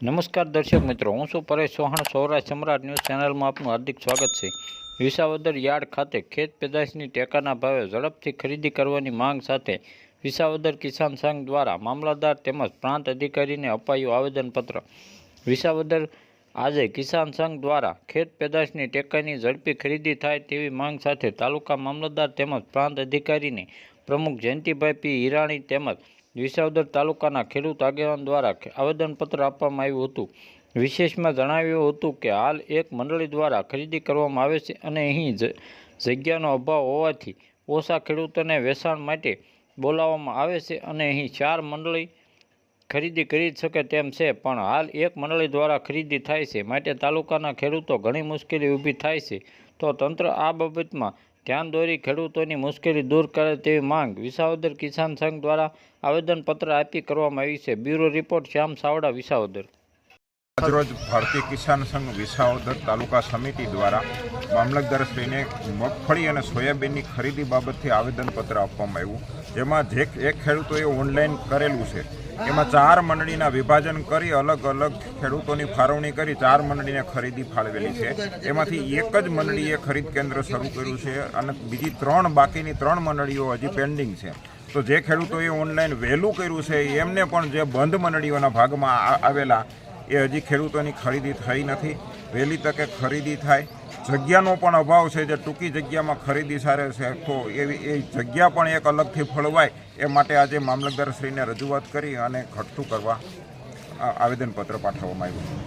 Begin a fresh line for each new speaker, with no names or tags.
નમસ્કાર દર્શક મિત્રો, હું છું પરેશ ચૌહાણ સૌરાષ્ટ્ર સમ્રાટ ન્યૂઝ ચેનલમાં આપનું હાર્દિક સ્વાગત છે. વિસાવદર યાર્ડ ખાતે ખેત પેદાશની ટેકાના ભાવે ઝડપથી ખરીદી કરવાની માંગ સાથે વિસાવદર કિસાન સંઘ દ્વારા મામલતદાર તેમજ પ્રાંત અધિકારીને અપાયું આવેદનપત્ર. વિસાવદર આજે કિસાન સંઘ દ્વારા ખેત પેદાશની ટેકાની ઝડપી ખરીદી થાય તેવી માંગ સાથે તાલુકા મામલતદાર તેમજ પ્રાંત અધિકારીને પ્રમુખ જયંતિભાઈ પી હિરાણી તેમજ વિસાવદર તાલુકાના ખેડૂત આગેવાન દ્વારા આવેદનપત્ર આપવામાં આવ્યું હતું. વિશેષમાં જણાવ્યું હતું કે હાલ એક મંડળી દ્વારા ખરીદી કરવામાં આવે છે અને અહીં જગ્યાનો અભાવ હોવાથી ઓછા ખેડૂતોને વેચાણ માટે બોલાવવામાં આવે છે અને અહીં ચાર મંડળી ખરીદી કરી શકે તેમ છે. પણ હાલ એક મંડળી દ્વારા ખરીદી થાય છે. માટે તાલુકાના ખેડૂતો ઘણી મુશ્કેલી ઊભી થાય છે. તો તંત્ર આ બાબતમાં ધ્યાન દોરી ખેડૂતોની મુશ્કેલી દૂર કરે તેવી માંગ વિસાવદર કિસાન સંઘ દ્વારા આવેદનપત્ર આપી કરવામાં આવી છે. Bureau report, Shyam Savda, Visavadar.
આજરોજ ભારતીય કિસાન સંઘ વિસાવદર તાલુકા સમિતિ દ્વારા મામલતદારશ્રીને મગફળી અને સોયાબીનની ખરીદી બાબતથી આવેદનપત્ર આપવામાં આવ્યું, જેમાં જે એક ખેડૂતોએ ઓનલાઈન કરેલું છે. એમાં ચાર મંડળીના વિભાજન કરી અલગ અલગ ખેડૂતોની ફાળવણી કરી ચાર મંડળીને ખરીદી ફાળવેલી છે. એમાંથી એક જ મંડળીએ ખરીદ કેન્દ્ર શરૂ કર્યું છે અને બીજી ત્રણ બાકીની ત્રણ મંડળીઓ હજી પેન્ડિંગ છે. તો જે ખેડૂતોએ ઓનલાઈન વહેલું કર્યું છે, એમને પણ જે બંધ મંડળીઓના ભાગમાં આવેલા એ હજી ખેડૂતોની ખરીદી થઈ નથી. વહેલી તકે ખરીદી થાય. જગ્યાનો પણ અભાવ છે જે ટૂંકી જગ્યામાં ખરીદી સારે છે. તો એવી એ જગ્યા પણ એક અલગથી ફળવાય એ માટે આજે મામલતદારશ્રીને રજૂઆત કરી અને ઘટતું કરવા આવેદનપત્ર પાઠવવામાં આવ્યું.